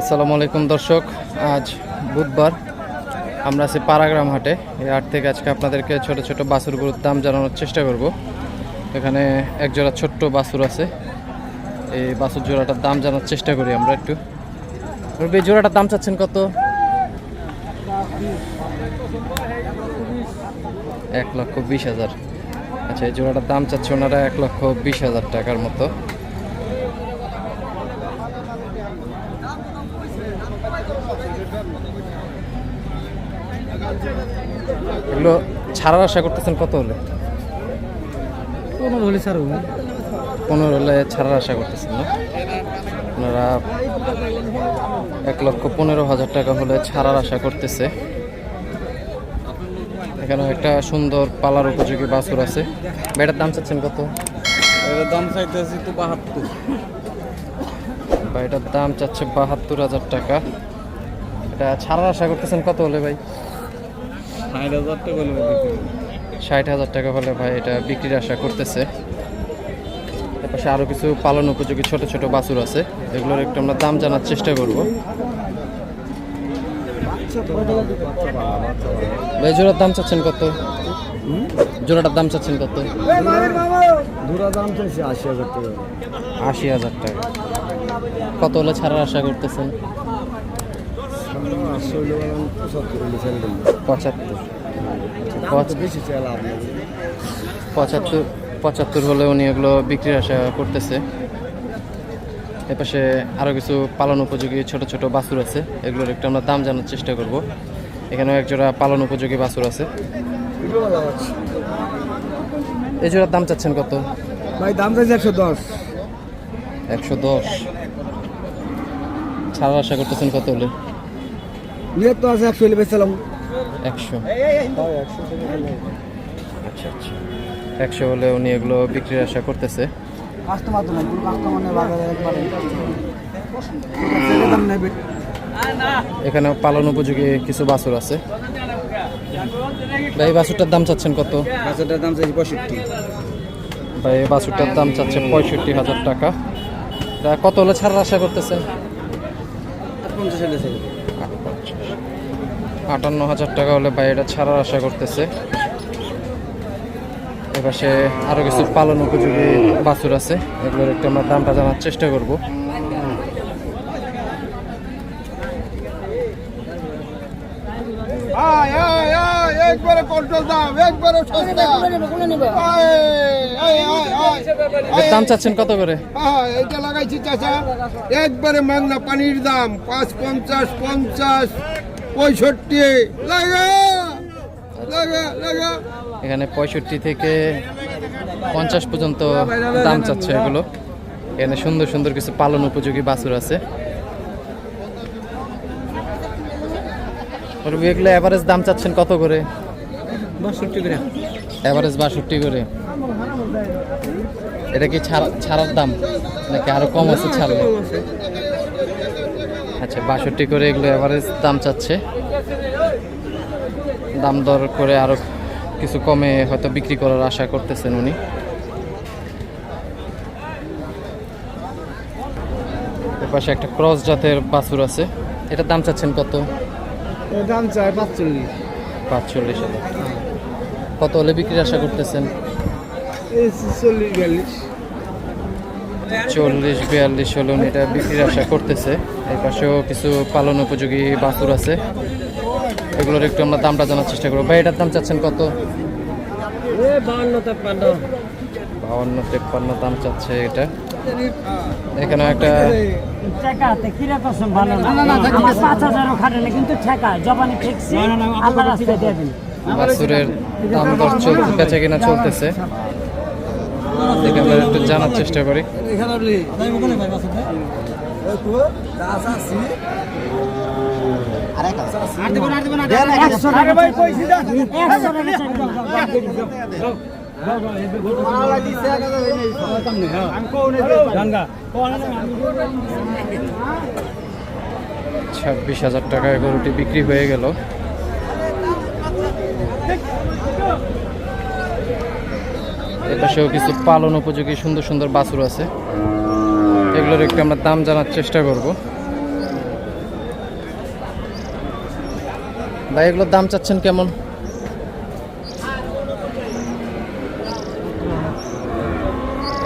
আসসালামু আলাইকুম দর্শক, আজ বুধবার। আমরা আছি পাড়াগ্রাম হাটে। এই হাট থেকে আজকে আপনাদেরকে ছোট ছোট বাছুরগুলোর দাম জানানোর চেষ্টা করব। এখানে এক জোড়া ছোট্ট বাছুর আছে। এই বাছুর জোড়াটার দাম জানার চেষ্টা করি আমরা একটু। এই জোড়াটার দাম চাচ্ছেন কত? এক লক্ষ বিশ হাজার। আচ্ছা এই জোড়াটার দাম চাচ্ছে ওনারা এক লক্ষ বিশ হাজার টাকার মতো। এগুলো ছাড়ার আশা করতেছেন কত হলে? পনেরো হলে স্যার পনেরো হলে ছাড়ার আশা করতেছেন না? ওনারা এক লক্ষ পনেরো হাজার টাকা হলে ছাড়ার আশা করতেছে। এখানে একটা সুন্দর পালার উপযোগী বাছুর আছে। বেটার দাম চাচ্ছেন কত? দাম চাইতেছি তো বাহাত্তর। এটার দাম চাচ্ছে বাহাত্তর হাজার টাকা। এটা ছাড়ার আশা করতেছেন কত হলে ভাই? ষাট হাজার টাকা হলে ভাই এটা বিক্রির আশা করতেছে। পাশে আরও কিছু পালন উপযোগী ছোট ছোট বাছুর আছে। এগুলোর একটু আমরা দাম জানার চেষ্টা করব। ভাই জোড়ার দাম চাচ্ছেন কত? জোড়াটার দাম চাচ্ছেন কত? আশি হাজার টাকা। কত হলে ছাড়ার আশা করতেছেন? পঁচাত্তর। পঁচাত্তর। পঁচাত্তর হলে উনি এগুলো বিক্রির আশা করতেছে। এপাশে আরও কিছু পালন উপযোগী ছোট ছোট বাছুর আছে। এগুলোর একটু আমরা দাম জানার চেষ্টা করব। এখানেও এক জোড়া পালন উপযোগী বাছুর আছে। এই জোড়ার দাম চাচ্ছেন কত? ভাই দাম চাইছে একশো দশ। একশো দশ। ছাড়ার আশা করতেছেন কত হলে? নিয়ে তো আছে একশো বেচালাম একশো। আচ্ছা আচ্ছা। একশো হলে উনি এগুলো বিক্রির আশা করতেছে। কাস্টমার তো এখানে পালন উপযোগী কিছু বাছুর আছে। ভাই এই বাছুরটার দাম চাচ্ছেন কত? বাজারটার দাম চাইছি পঁয়ষট্টি। ভাই এই বাছুরটার দাম চাচ্ছে পঁয়ষট্টি হাজার টাকা। কত হলে ছাড়ার আশা করতেছেন? আটান্ন হাজার টাকা হলে ভাই এটা ছাড়ার আশা করতেছে। এপাশে আরও কিছু পালন উপযোগী বাছুর আছে। এগুলোর একটু আমরা দামটা জানার চেষ্টা করব। দাম চাচ্ছেন কত করে? এটা লাগাইছি চাচা। একবারে মাংনা পানির দাম পাঁচ পঞ্চাশ পঞ্চাশ পঁয়ষট্টি। লাগা লাগা লাগা। এখানে পঁয়ষট্টি থেকে পঞ্চাশ পর্যন্ত দাম চাচ্ছে এগুলো। এখানে সুন্দর সুন্দর কিছু পালন উপযোগী বাছুর আছে। এগুলো অ্যাভারেজ দাম চাচ্ছেন কত করে? বাষট্টি করে। অ্যাভারেজ বাষট্টি করে। এটা কি ছাড়- ছাড়ার দাম? নাকি আরও কম আছে ছাড়লে? আচ্ছা বাষট্টি করে এগুলো অ্যাভারেজ দাম চাচ্ছে। দাম দর করে আরও কিছু কমে হয়তো বিক্রি করার আশা করতেছেন উনি। পাশে একটা ক্রস জাতের বাছুর আছে। এটার দাম চাচ্ছেন কত? দাম চাই পাঁচচল্লিশ। পাঁচচল্লিশ হাজার। কত হলে বিক্রির আশা করতেছেন? চল্লিশ, বিয়াল্লিশ চল্লিশ বিয়াল্লিশ হলে উনি এটা বিক্রির আশা করতেছে। এই পাশেও কিছু পালন উপযোগী বাছুর আছে। এগুলোর একটু আমরা দামটা জানার চেষ্টা করব। ভাই, এটার দাম চাচ্ছেন কত? বাউন্ন, তেপ্পান্ন দাম চাচ্ছে এটা। এখানে একটা ঠেকা জবানি ঠেকছি। বাছুরের দাম দর চলতে বেচা কিনা চলতেছে। দেখে আমরা একটু জানার চেষ্টা করি। ছাব্বিশ হাজার টাকায় গরুটি বিক্রি হয়ে গেল। এপাশেও কিছু পালন উপযোগী সুন্দর সুন্দর বাছুর আছে। এগুলোর একটু আমরা দাম জানার চেষ্টা করব। ভাই, এগুলোর দাম চাচ্ছেন কেমন?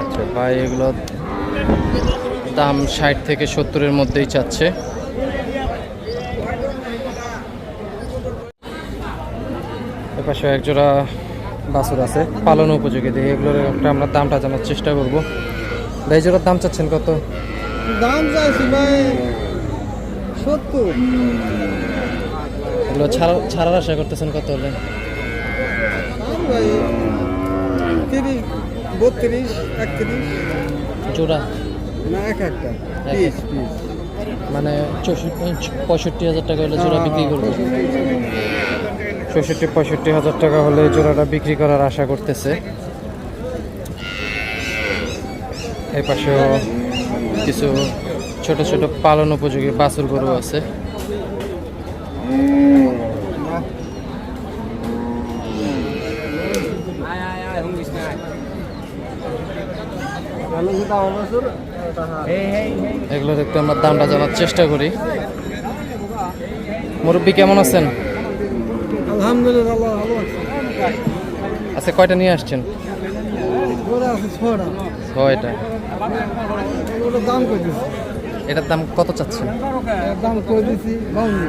আচ্ছা ভাই এগুলো দাম ষাট থেকে সত্তরের মধ্যেই চাচ্ছে। এপাশে একজোড়া বাছুর আছে। পালন উপযোগী। দিয়ে এগুলোর একটা আমরা দামটা জানার চেষ্টা করব। ভাই জোড়ার দাম চাচ্ছেন কত? দাম চাইছি ভাই সত্তর। এগুলো ছাড়া ছাড়ার আশা করতেছেন কত হলে? তিরিশ বত্রিশ একত্রিশ। জোড়া? না এক একটা। Piece piece. মানে চৌষট্টি পঁয়ষট্টি হাজার টাকা হলে জোড়া বিক্রি করবে। চৌষট্টি পঁয়ষট্টি হাজার টাকা হলে জোড়াটা বিক্রি করার আশা করতেছে। এই পাশেও কিছু ছোট ছোট পালন উপযোগী বাছুর গরু আছে। এগুলো দেখতে আমরা দামটা জানার চেষ্টা করি। মুরব্বী কেমন আছেন? আলহামদুলিল্লাহ ভালো আচ্ছা কয়টা নিয়ে আসছেন? ছয়টা। দাম এটার দাম কত চাচ্ছেন? দাম দিছি? বাউন্ন।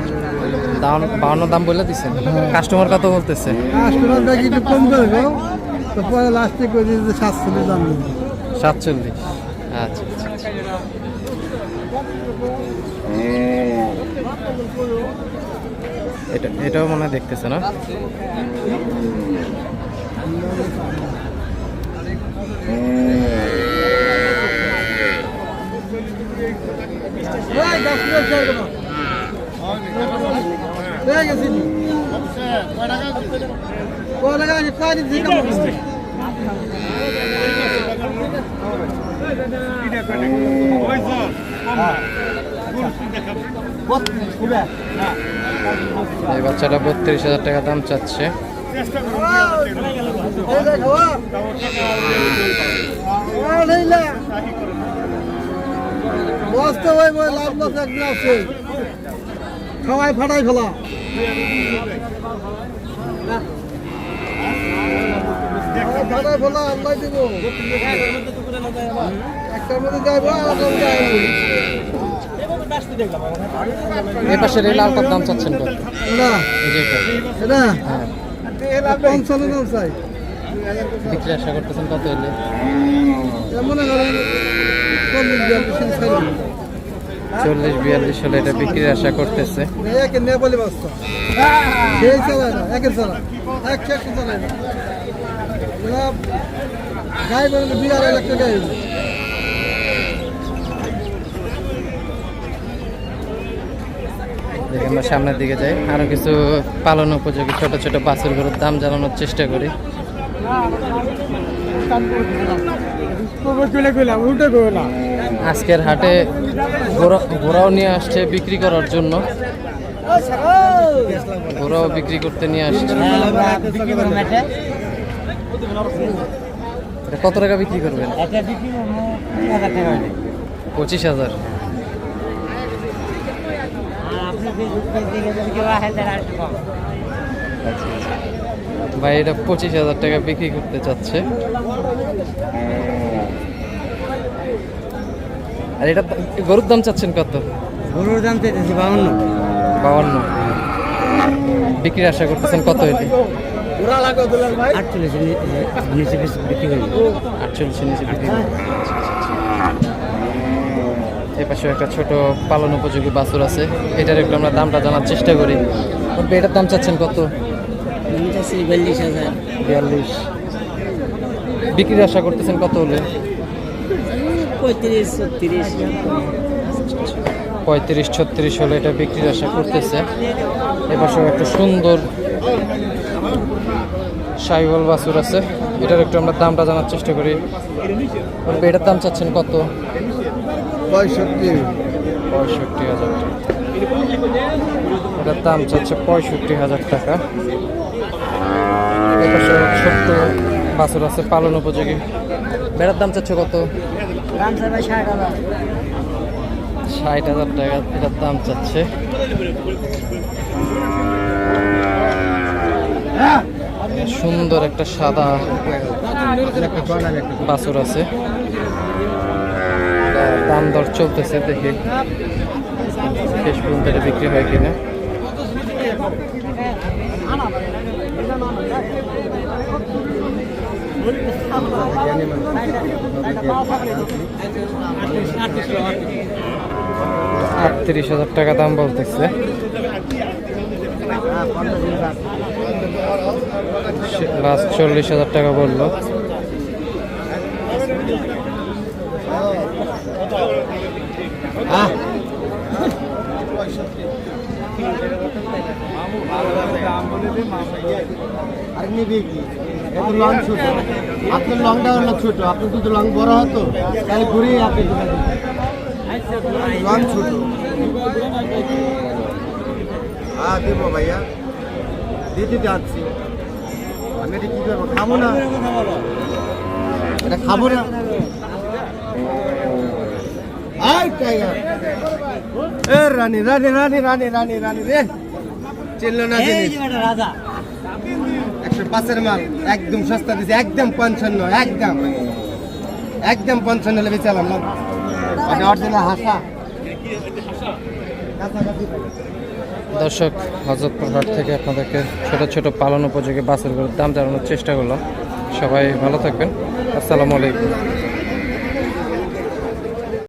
দাম বাউন্ন দাম বলে দিচ্ছেন কাস্টমার কত বলতেছে? কাস্টমার দেখি একটু কম করে গো। তো পরে লাস্টে দিয়েছে সাতচল্লিশ দাম সাতচল্লিশ। আচ্ছা আচ্ছা আচ্ছা। এটা এটাও মনে হয় দেখতেছে না? এই বাচ্চাটা বত্রিশ হাজার টাকা দাম চাচ্ছে। খাওয়াই ফাটাই ফেলা একটার মধ্যে যাইবো। এই পাশের এই লালটার দাম চাচ্ছেন কত হ্যাঁ। পঞ্চান্ন দাম চাই। বিক্রি আশা করতেছেন কত এলে করেন চল্লিশ বিয়াল্লিশ হলে এটা বিক্রির আশা করতেছে। সেই চালায় না একে চালায় এক একশো চালায় না এরা গাই বেরোলে দুই আড়াই লাখ টাকা হইবে। দেখি আমরা সামনের দিকে যাই। আরও কিছু পালন উপযোগী ছোট ছোট বাছুর গরুর দাম জানানোর চেষ্টা করি। আজকের হাটে ঘোড়া ঘোড়াও নিয়ে আসছে বিক্রি করার জন্য। ঘোড়াও বিক্রি করতে নিয়ে আসছে। কত টাকা বিক্রি করবেন? পঁচিশ হাজার। ভাই এটা পঁচিশ হাজার টাকা বিক্রি করতে চাচ্ছে। আর এটা গরুর দাম চাচ্ছেন কত? গরুর দাম চাইতেছি বাউন্ন। বাউন্ন। বিক্রির আশা করতেছেন কত এটি? আটচল্লিশ নিচে বিক্রি করি। আটচল্লিশের নিচে বিক্রি করবেন। এই পাশে একটা ছোট পালন উপযোগী বাছুর আছে। এটার একটু আমরা দামটা জানার চেষ্টা করি। এটার দাম চাচ্ছেন কত? বিয়াল্লিশ হাজার। বিয়াল্লিশ। বিক্রির আশা করতেছেন কত হলে? পঁয়ত্রিশ ছত্রিশ। পঁয়ত্রিশ ছত্রিশ হলে এটা বিক্রির আশা করতেছে। এপাশেও একটা সুন্দর সাইবল বাছুর আছে। এটার একটু আমরা দামটা জানার চেষ্টা করি। এটার দাম চাচ্ছেন কত? পঁয়ষট্টি পঁয়ষট্টি হাজার টাকা এটার দাম চাচ্ছে পঁয়ষট্টি হাজার টাকা ছোট্ট বাছুর আছে পালন উপযোগী বেড়ার দাম চাচ্ছে কত ষাট হাজার টাকা এটার দাম চাচ্ছে সুন্দর একটা সাদা বাছুর আছে দাম দর চলতেছে, দেখি। শেষ পর্যন্ত এটা বিক্রি হয় কিনা। আটত্রিশ হাজার টাকা দাম বলতেছে। লাস্ট চল্লিশ হাজার টাকা বলল। আর নিবি কি এত লং ছোট আপনার লংটা হলো ছোট আপনার যদি লং বড় হতো তাহলে ঘুরিয়ে আপনি লং ছোট হ্যাঁ দেবো ভাইয়া দিতে যাচ্ছি আমি এটা কি করব খাব না এটা খাব না আই টাইগার এ রানী রানী রানী রানী রানী রানী রে। চিনল না রাজা। একশো পাঁচের মাল একদম সস্তা দিছে একদম পঞ্চান্ন একদম। একদম পঞ্চান্ন লেবে চালাম অরিজিনাল হাসা। দর্শক হজরতপুর হাট থেকে আপনাদেরকে ছোট ছোট পালন উপযোগী বাসের দাম জানানোর চেষ্টা করলাম। সবাই ভালো থাকবেন। আসসালামু আলাইকুম।